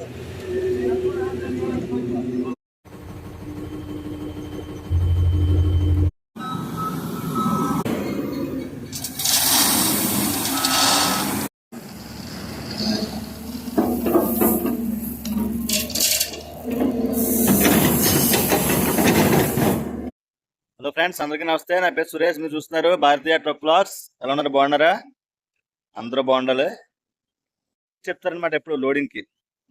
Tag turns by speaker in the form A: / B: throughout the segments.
A: Hello friends అందరికీ నమస్తే. నా పేరు సురేష్ మీరు చూస్తున్నారు భారతీయ ట్రక్ బ్లాగ్స్ ఎలా ఉన్నారు? బాగున్నారా? అందరూ బాగుండాలి. చెప్తారనమాట ఎప్పుడు లోడింగ్కి.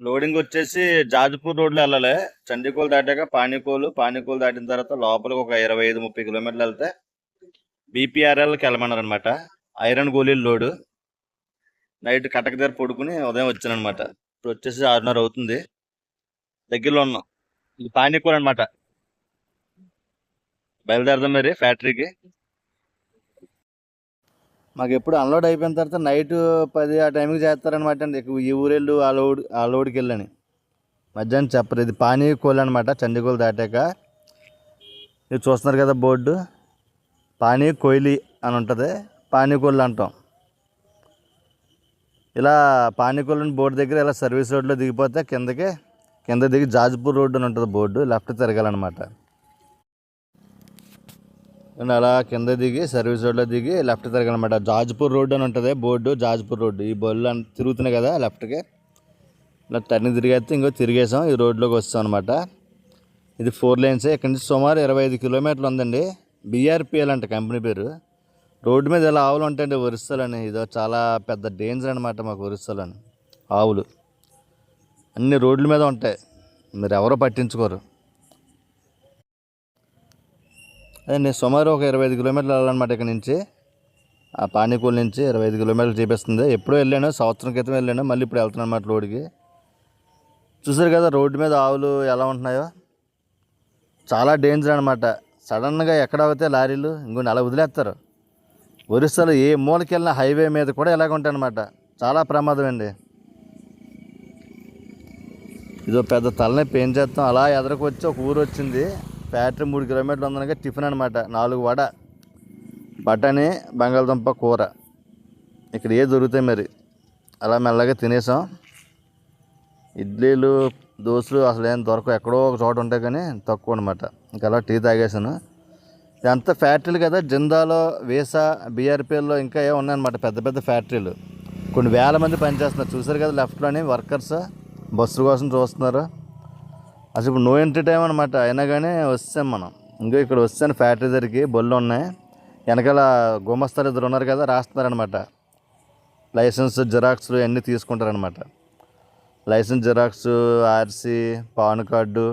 A: లోడింగ్ వచ్చేసి జాజ్పూర్ రోడ్లో వెళ్ళాలి. చండీకోలు దాటాక పానీకోలు పానీకోలు దాటిన తర్వాత లోపలికి ఒక ఇరవై ఐదు ముప్పై కిలోమీటర్లు వెళ్తే బీపీఆర్ఎల్కి వెళ్ళమన్నారు అనమాట ఐరన్ గోళీలు లోడు. నైట్ కటక దగ్గర పడుకుని ఉదయం వచ్చాను అనమాట ఇప్పుడు వచ్చేసి ఆరున్నర అవుతుంది. దగ్గరలో ఉన్నాం. ఇది పానీకోల్ అనమాట బయలుదేరదాం మరి ఫ్యాక్టరీకి. మాకు ఎప్పుడు అన్లోడ్ అయిపోయిన తర్వాత నైట్ పది ఆ టైంకి చేస్తారనమాట అండి. ఈ ఊరెళ్ళు ఆ లోడ్ ఆ లోడ్కి వెళ్ళని. మధ్యాహ్నం చెప్పరు. ఇది పానీ కోళ్ళు అనమాట చండీకోల్ దాటాక. ఇది చూస్తున్నారు కదా బోర్డు. పానీ కోయిలి అని ఉంటుంది. పానీకోళ్ళు అంటాం. ఇలా పానీకోళ్ళని బోర్డు దగ్గర ఇలా సర్వీస్ రోడ్లో దిగిపోతే కిందకి కింద దిగి జాజ్పూర్ రోడ్డు అని ఉంటుంది బోర్డు. లెఫ్ట్ తిరగాలన్నమాట. అండ్ అలా కింద దిగి సర్వీస్ రోడ్లో దిగి లెఫ్ట్ తిరగాలన్నమాట జాజ్పూర్ రోడ్ అని ఉంటుంది బోర్డు జాజ్పూర్ రోడ్డు. ఈ బొల్లు అన్- తిరుగుతున్నాయి కదా లెఫ్ట్కి. ఇలా టర్న్ తిరిగేస్తే ఇంకో తిరిగేసాం ఈ రోడ్లోకి వస్తాం అనమాట ఇది ఫోర్ లైన్సే. ఇక్కడ నుంచి సుమారు ఇరవై ఐదు కిలోమీటర్లు ఉందండి. బీఆర్పిఎల్ అంట కంపెనీ పేరు. రోడ్డు మీద ఇలా ఆవులు ఉంటాయండి ఒరిస్సాలని. ఇదో చాలా పెద్ద డేంజర్ అనమాట మాకు ఒరిస్సాలని. ఆవులు. అన్ని రోడ్ల మీద ఉంటాయి. మీరు ఎవరో పట్టించుకోరు. అదే సుమారు ఒక ఇరవై ఐదు కిలోమీటర్లు వెళ్ళాలన్నమాట ఇక్కడ నుంచి. ఆ పానీపూల్ నుంచి ఇరవై ఐదు కిలోమీటర్లు చూపిస్తుంది. ఎప్పుడో వెళ్ళాను సంవత్సరం క్రితం వెళ్ళాను మళ్ళీ ఇప్పుడు వెళ్తున్నాను అన్నమాట రోడ్డుకి. చూసారు కదా రోడ్డు మీద ఆవులు ఎలా ఉంటున్నాయో? చాలా డేంజర్ అనమాట సడన్గా ఎక్కడ అవుతే లారీలు ఇంకొన్ని అలా వదిలేస్తారు. ఒరిస్సాలో ఏ మూలకి వెళ్ళిన హైవే మీద కూడా ఇలాగ ఉంటాయన్నమాట చాలా ప్రమాదం అండి. ఇదో పెద్ద తలనొప్పి ఏం చేస్తాం? అలా ఎదరకు వచ్చి ఒక ఊరు వచ్చింది. ఫ్యాక్టరీ మూడు కిలోమీటర్లు ఉందనగా టిఫిన్ అనమాట నాలుగు వడ బఠానీ బంగాళదుంప కూర. ఇక్కడ ఏ దొరుకుతాయి మరి? అలా మెల్లగా తినేసాం. ఇడ్లీలు దోశలు అసలు ఏం దొరకవు. ఎక్కడో ఒక చోట ఉంటాయి కానీ తక్కువ అనమాట ఇంకా అలా టీ తాగేసాను ఇదంతా ఫ్యాక్టరీలు కదా. జిందాలో వీసా బీఆర్పీఎల్లో ఇంకా ఏ ఉన్నాయన్నమాట పెద్ద పెద్ద ఫ్యాక్టరీలు. కొన్ని వేల మంది పనిచేస్తున్నారు. చూసారు కదా లెఫ్ట్లోని వర్కర్స్ బస్సు కోసం చూస్తున్నారు. అసలు ఇప్పుడు నో ఎంట్రీ టైం అనమాట అయినా కానీ వస్తాం మనం. ఇంకో ఇక్కడ వస్తాను ఫ్యాక్టరీ దగ్గరికి బొల్లు ఉన్నాయి. వెనకాల గుమస్తారు ఇద్దరు ఉన్నారు కదా రాస్తున్నారనమాట లైసెన్స్ జిరాక్స్లు అన్నీ తీసుకుంటారనమాట license xerox RC PAN card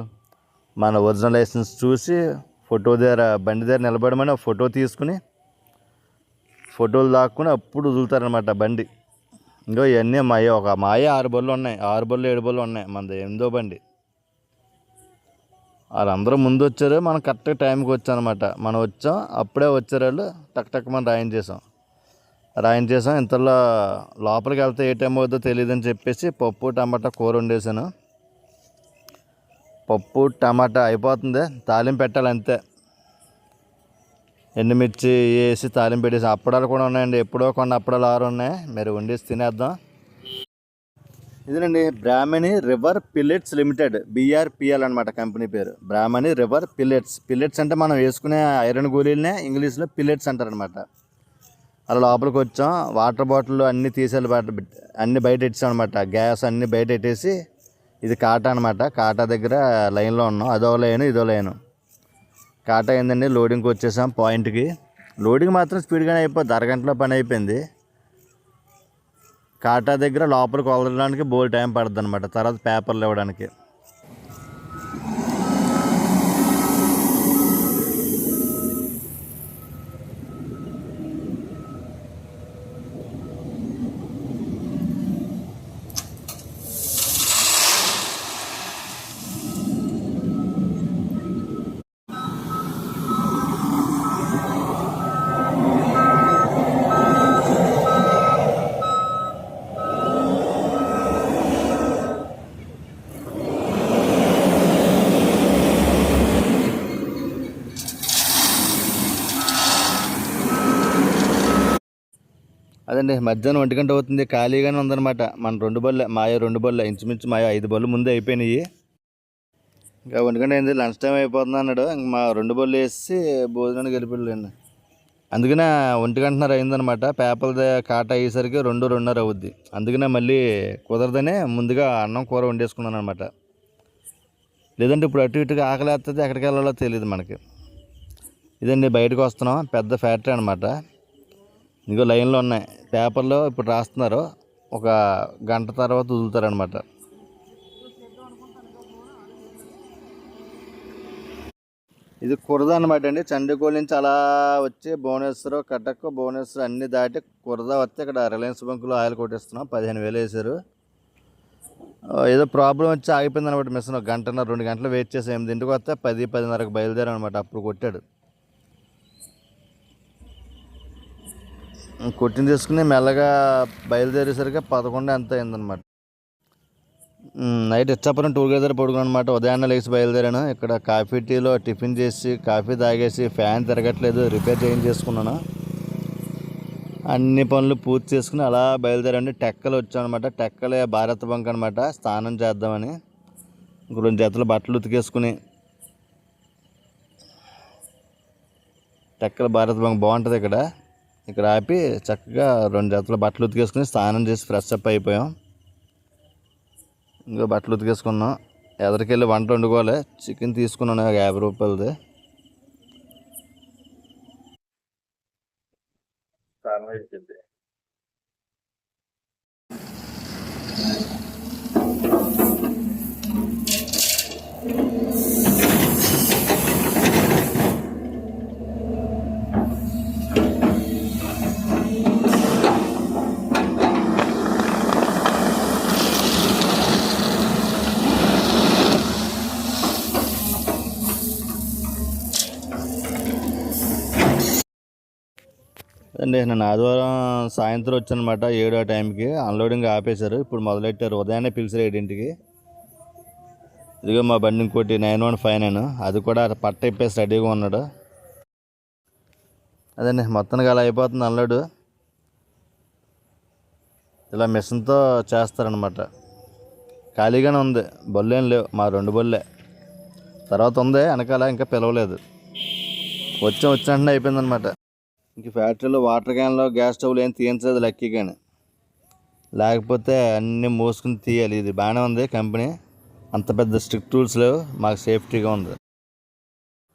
A: మన ఒరిజినల్ లైసెన్స్ చూసి ఫోటో దగ్గర బండి దగ్గర నిలబడమని ఫోటో తీసుకుని ఫోటోలు దాక్కుని అప్పుడు వదులుతారనమాట బండి. ఇంకో ఇవన్నీ మాయ ఒక మాయ ఆరు బళ్ళు ఉన్నాయి. ఆరు బళ్ళు ఏడు బళ్ళు ఉన్నాయి. మనది ఎనిమిదో బండి. వాళ్ళందరూ ముందు వచ్చారు మనం కరెక్ట్గా టైంకి వచ్చాం అనమాట మనం వచ్చాం అప్పుడే వచ్చారు వాళ్ళు టక్ టక్ మనం రాయించేసాం రాయించేసాం ఇంతలో లోపలికి వెళ్తే ఏ టైం అవుతుందో తెలియదని చెప్పేసి పప్పు టమాటా కూర వండేసాను. పప్పు టమాటా అయిపోతుంది తాలింపు పెట్టాలి అంతే. ఎండుమిర్చి వేసి తాలింపు పెట్టేసి అప్పడాలు కూడా ఉన్నాయండి ఎప్పుడో కొన్ని అప్పడాలు ఆరు ఉన్నాయి. మీరు వండేసి తినేద్దాం. ఇదేనండి Brahmani river pellets limited BRPL అనమాట కంపెనీ పేరు. Brahmani river pellets. పిల్లెట్స్ అంటే మనం వేసుకునే ఐరన్ గోళీలనే ఇంగ్లీష్లో పిల్లెట్స్ అంటారనమాట అలా లోపలికి వచ్చాం వాటర్ బాటిల్ అన్నీ తీసేయాలి బయట అన్నీ బయట పెట్టాం అనమాట గ్యాస్ అన్నీ బయట పెట్టేసి ఇది కాటా అనమాట కాటా దగ్గర లైన్లో ఉన్నాం. అదో లైన్ ఇదో లైన్. కాటా ఏందండి లోడింగ్కి వచ్చేసాం పాయింట్కి. లోడింగ్ మాత్రం స్పీడ్గానే అయిపోద్ది అరగంటలో పని అయిపోయింది. కాటా దగ్గర లోపలికి వదలడానికి బోల్ టైం పడుతుంది అనమాట తర్వాత పేపర్లు ఇవ్వడానికి. అదండి మధ్యాహ్నం ఒంటి గంట అవుతుంది ఖాళీగానే ఉందన్నమాట. మన రెండు బళ్ళు మాయ రెండు బళ్ళు ఇంచుమించు మాయ ఐదు బళ్ళు ముందే అయిపోయినాయి. ఇంకా ఒంటి గంట అయింది లంచ్ టైం అయిపోతుంది అన్నాడు. ఇంక మా రెండు బళ్ళు వేసి భోజనానికి వెళ్ళిపోయాను అందుకనే ఒంటి గంటన్నర అయిందనమాట పేపర్ కాట అయ్యేసరికి రెండు రెండున్నర అవుద్ది. అందుకనే మళ్ళీ కుదరదనే ముందుగా అన్నం కూర వండేసుకున్నాను అనమాట లేదంటే ఇప్పుడు అటు ఇటుగా ఆకలి వేస్తుంది ఎక్కడికి వెళ్ళాలో తెలియదు మనకి. ఇదండి బయటకు వస్తున్నాం పెద్ద ఫ్యాక్టరీ అనమాట ఇంకో లైన్లో ఉన్నాయి. పేపర్లో ఇప్పుడు రాస్తున్నారు. ఒక గంట తర్వాత వదులుతారనమాట ఇది కురద అనమాట అండి. చండీగోల్ నుంచి అలా వచ్చి భువనేశ్వర్ కటక్ భువనేశ్వరం అన్నీ దాటి కురద వస్తే ఇక్కడ రిలయన్స్ బంకులో ఆయిల్ కొట్టిస్తున్నాం. పదిహేను వేలు వేశారు ఏదో ప్రాబ్లం వచ్చి ఆగిపోయింది అనమాట మిషన్. ఒక గంటన్నర రెండు గంటలు వెయిట్ చేసి ఎనిమిది ఇంటికి వస్తే పది పదిన్నరకు బయలుదేరాం అనమాట అప్పుడు కొట్టాడు. కొట్టిన తీసుకుని మెల్లగా బయలుదేరేసరికి పదకొండు ఎంత అయిందనమాట నైట్ ఇచ్చాపురం టూర్ గేదర్ పడుకున్నాను అనమాట ఉదయాన్నే లేచి బయలుదేరాను. ఇక్కడ కాఫీ టీలో టిఫిన్ చేసి కాఫీ తాగేసి ఫ్యాన్ తిరగట్లేదు రిపేర్ చేయించేసుకున్నాను అన్ని పనులు పూర్తి చేసుకుని అలా బయలుదేరండి టెక్కలు వచ్చామన్నమాట టెక్కలే భారత్ బంక్ అనమాట స్నానం చేద్దామని రెండు జతలు బట్టలు ఉతికేసుకుని. టెక్కల భారత్ బంక్ బాగుంటుంది ఇక్కడ. ఇక్కడ ఆపి చక్కగా రెండు జతలు బట్టలు ఉతికేసుకుని స్నానం చేసి ఫ్రెష్ అప్ అయిపోయాం. ఇంకా బట్టలు ఉతికేసుకున్నాం. ఎదరికెళ్ళి వంట వండుకోవాలి. చికెన్ తీసుకున్నాను ఒక యాభై రూపాయలది. అండి నేను ఆదివారం సాయంత్రం వచ్చానమాట ఏడో టైంకి. అన్లోడింగ్ ఆపేశారు. ఇప్పుడు మొదలెట్టారు. ఉదయాన్నే పిలిచారు ఏడింటికి ఇదిగో మా బండి ఇంకోటి నైన్ వన్ ఫైవ్ నైన్. అది కూడా పట్ట ఇప్పేసి రెడీగా ఉన్నాడు. అదండి మొత్తానికి అలా అయిపోతుంది అన్లోడు. ఇలా మిషన్తో చేస్తారనమాట ఖాళీగానే ఉంది. బొల్లేం లేవు. మా రెండు బొల్లే తర్వాత ఉంది. వెనకాల ఇంకా పిలవలేదు. వచ్చాం వచ్చినట్టు అయిపోయిందనమాట ఇంక ఫ్యాక్టరీలో వాటర్ క్యాన్లో గ్యాస్ స్టవ్లు ఏం తీయించలేదు లక్కీ కానీ. లేకపోతే అన్నీ మోసుకుని తీయాలి. ఇది బాగానే ఉంది కంపెనీ. అంత పెద్ద స్ట్రిక్ట్ రూల్స్ లేవు. మాకు సేఫ్టీగా ఉంది.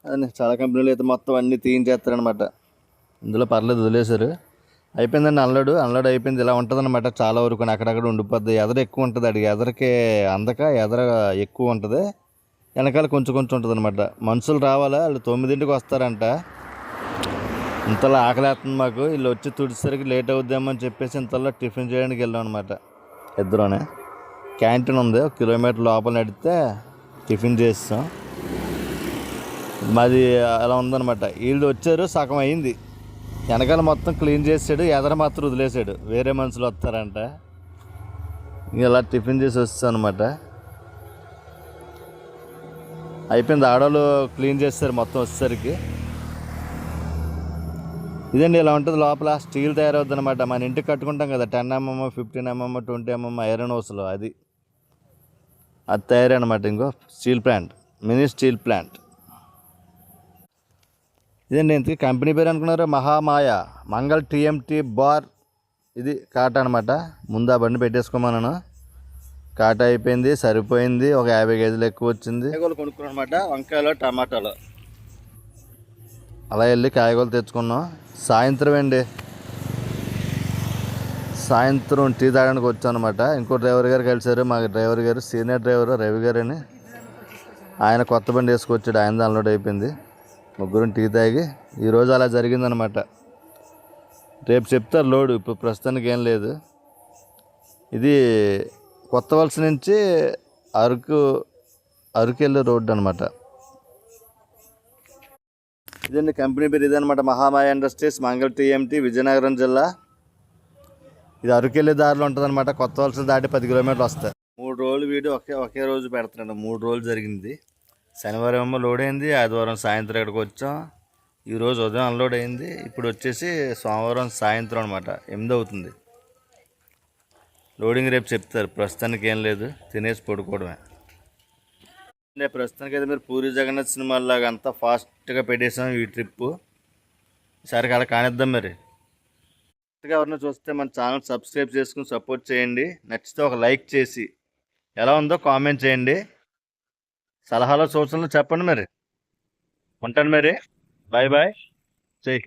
A: అదే చాలా కంపెనీలు అయితే మొత్తం అన్నీ తీయించేస్తారనమాట ఇందులో పర్లేదు వదిలేశారు. అయిపోయిందండి అన్లోడ్. అన్లోడ్ అయిపోయింది. ఇలా ఉంటుందన్నమాట చాలా వరకు. అక్కడక్కడ ఉండిపోద్ది. ఎదర ఎక్కువ ఉంటుంది అడిగి. ఎదరకి అందక ఎదర ఎక్కువ ఉంటుంది. వెనకాల కొంచెం కొంచెం ఉంటుంది అనమాట మనుషులు రావాలా? వాళ్ళు తొమ్మిదింటికి వస్తారంట. ఇంతలో ఆకలేస్తుంది మాకు. వీళ్ళు వచ్చి తుడిసరికి లేట్ అవుద్దామని అని చెప్పేసి ఇంతలో టిఫిన్ చేయడానికి వెళ్ళాం అనమాట ఇద్దరునే. క్యాంటీన్ ఉంది ఒక కిలోమీటర్ లోపల నడితే టిఫిన్ చేస్తాం. మాది అలా ఉందనమాట వీళ్ళు వచ్చారు సగం అయింది. వెనకాల మొత్తం క్లీన్ చేసాడు ఎదర మాత్రం వదిలేసాడు. వేరే మనుషులు వస్తారంట. ఇలా టిఫిన్ చేసి వస్తాను అనమాట అయిపోయింది ఆడవాళ్ళు క్లీన్ చేస్తారు మొత్తం వచ్చేసరికి. ఇదండి ఇలా ఉంటుంది లోపల స్టీల్ తయారవుద్ది అనమాట మన ఇంటికి కట్టుకుంటాం కదా ten mm fifteen mm twenty mm iron హౌస్లో అది. అది తయారీ అనమాట ఇంకో steel plant mini steel plant. ఇదండి ఇంతకీ కంపెనీ పేరు అనుకున్నారు? Mahamaya Mangal TMT bar. ఇది కాట అనమాట ముందు ఆ బండి పెట్టేసుకోమన్నాను. కాట అయిపోయింది సరిపోయింది ఒక యాభై కేజీలు ఎక్కువ వచ్చింది. కొనుక్కున్నాను అనమాట వంకాయలు టమాటాలు. అలా వెళ్ళి కాయగూరలు తెచ్చుకున్నాం. సాయంత్రం అండి. సాయంత్రం టీ తాగడానికి వచ్చాను అనమాట ఇంకో డ్రైవర్ గారు కలిశారు. మా డ్రైవర్ గారు సీనియర్ డ్రైవర్ రవి గారు అని ఆయన కొత్త బండి వేసుకొచ్చాడు. ఆయన అన్లోడ్ అయిపోయింది. ముగ్గురం టీ తాగి ఈరోజు అలా జరిగిందనమాట. రేపు చెప్తారు లోడు. ఇప్పుడు ప్రస్తుతానికి ఏం లేదు. ఇది కొత్త వలస నుంచి అరకు అరకు వెళ్ళే రోడ్డు అనమాట. ఇదండి కంపెనీ పేరు? ఇదనమాట మహామాయ ఇండస్ట్రీస్ మంగళ టీఎంటీ విజయనగరం జిల్లా. ఇది అరకెళ్ళే దారిలో ఉంటుందన్నమాట. కొత్త వలస దాటి పది కిలోమీటర్లు వస్తాయి. మూడు రోజులు వీడియో ఒకే ఒకే రోజు పెడుతున్నాడు. మూడు రోజులు జరిగింది. శనివారం ఏమో లోడ్ అయింది. ఆదివారం సాయంత్రం ఇక్కడికి వచ్చాం. ఈరోజు ఉదయం అన్లోడ్ అయింది. ఇప్పుడు వచ్చేసి సోమవారం సాయంత్రం అనమాట ఎనిమిది అవుతుంది. లోడింగ్ రేపు చెప్తారు. ప్రస్తుతానికి ఏం లేదు. తినేసి పడుకోవడమే. అంటే ప్రస్తుతానికి అయితే మీరు పూరి జగన్నాథ్ సినిమాలాగా అంతా ఫాస్ట్గా పెట్టేసాం ఈ ట్రిప్ ఈసారికి అలా కానిద్దాం మరి. కొత్తగా ఎవరినో చూస్తే మన ఛానల్ సబ్స్క్రైబ్ చేసుకుని సపోర్ట్ చేయండి. నచ్చితే ఒక లైక్ చేసి ఎలా ఉందో కామెంట్ చేయండి. సలహాలు సూచనలు చెప్పండి మరి. ఉంటాను మరి. Bye bye. జై